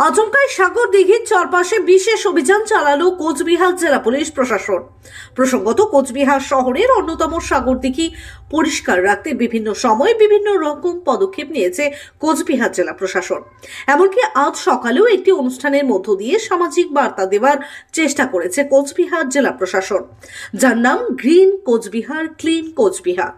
আচমকায় সাগর দিঘির চারপাশে বিশেষ অভিযান চালালো কোচবিহার জেলা পুলিশ প্রশাসন। প্রসঙ্গত, কোচবিহার শহরের অন্যতম সাগর দিঘি পরিষ্কার রাখতে বিভিন্ন সময় বিভিন্ন রকম পদক্ষেপ নিয়েছে কোচবিহার জেলা প্রশাসন। এমনকি আজ সকালেও একটি অনুষ্ঠানের মধ্য দিয়ে সামাজিক বার্তা দেওয়ার চেষ্টা করেছে কোচবিহার জেলা প্রশাসন। যার নাম, গ্রিন কোচবিহার, ক্লিন কোচবিহার।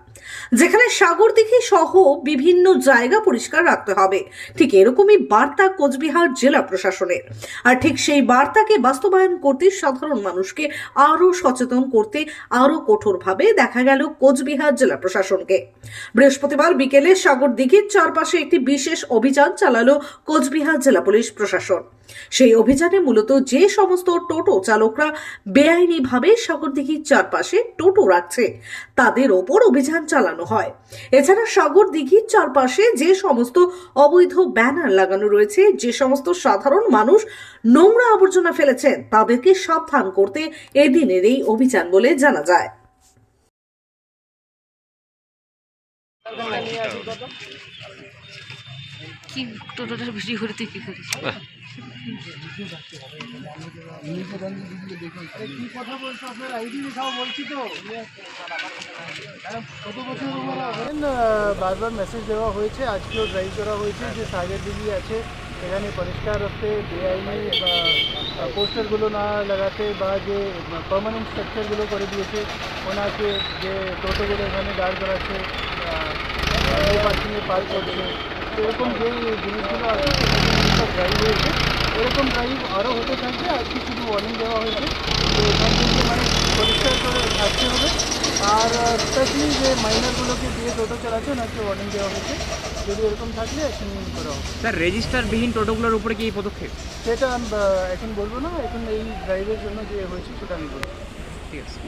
যেখানে সাগর দিঘি সহ বিভিন্ন জায়গা পরিষ্কার রাখতে হবে। ঠিক এরকমই বার্তা কোচবিহার জেলা প্রশাসনের। আর ঠিক সেই বার্তাকে বাস্তবায়ন করতে সাধারণ মানুষকে আরও সচেতন করতে আরও কঠোরভাবে দেখা গেল কোচবিহার জেলা প্রশাসনকে। বৃহস্পতিবার বিকেলে সাগর দিঘির চারপাশে একটি বিশেষ অভিযান চালালো কোচবিহার জেলা পুলিশ প্রশাসন। সেই অভিযানে মূলত যে সমস্ত টোটো চালকরা বেআইনিভাবে সাগরদিঘির চারপাশে টোটো রাখছে, তাদের ওপর অভিযান চালানো হয়। এছাড়া সাগর দিঘির চারপাশে যে সমস্ত অবৈধ ব্যানার লাগানো রয়েছে, যে সমস্ত সাধারণ মানুষ নোংরা আবর্জনা ফেলেছেন, তাদেরকে সাবধান করতে এদিনের এই অভিযান বলে জানা যায়। কি টোটোটার ভিডিও করে তুই কি করিস? আহ, বারবার মেসেজ দেওয়া হয়েছে আজকেও ড্রাইভ করা হয়েছে যে সাগের দিদি আছে এখানে পরিষ্কার রাখতে বেআইনি বা পোস্টারগুলো না লাগাতে বা যে পার্মানেন্ট স্ট্রাকচারগুলো করে দিয়েছে ওনাকে যে টোটোগুলো এখানে দাঁড় করাচ্ছে পার্কিংয়ে পার্ক করছে। এরকম যে জিনিসগুলো আছে ড্রাইভ হয়েছে। এরকম ড্রাইভ আরও হতে থাকবে আজকে শুধু ওয়ার্নিং দেওয়া হয়েছে। তো এখান থেকে মানে পরিষ্কার করে থাকতে হবে। আর স্পেশালি যে মাইনারগুলোকে দিয়ে টোটো চালাচ্ছে ওনাকে ওয়ার্নিং দেওয়া হয়েছে। যদি এরকম থাকলে অ্যাকশন করা হবে। স্যার রেজিস্টারবিহীন টোটোগুলোর উপরে কি এই পদক্ষেপ? সেটা এখন বলব না। এখন এই ড্রাইভের জন্য যে হয়েছে সেটা আমি বলব। ঠিক আছে।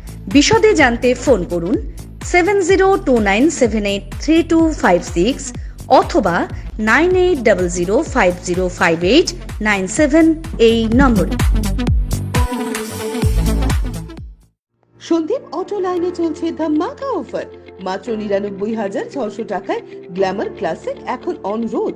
বিশদে জানতে ফোন করুন seven zero two nine seven eight three two five six অথবা nine eight double zero five zero five eight nine seven এই নম্বরে। সন্দীপ অটো লাইনে চলছে ধামাকা অফার। মাত্র নিরানব্বই হাজার ছশো টাকায় গ্ল্যামার ক্লাসিক এখন অন রোড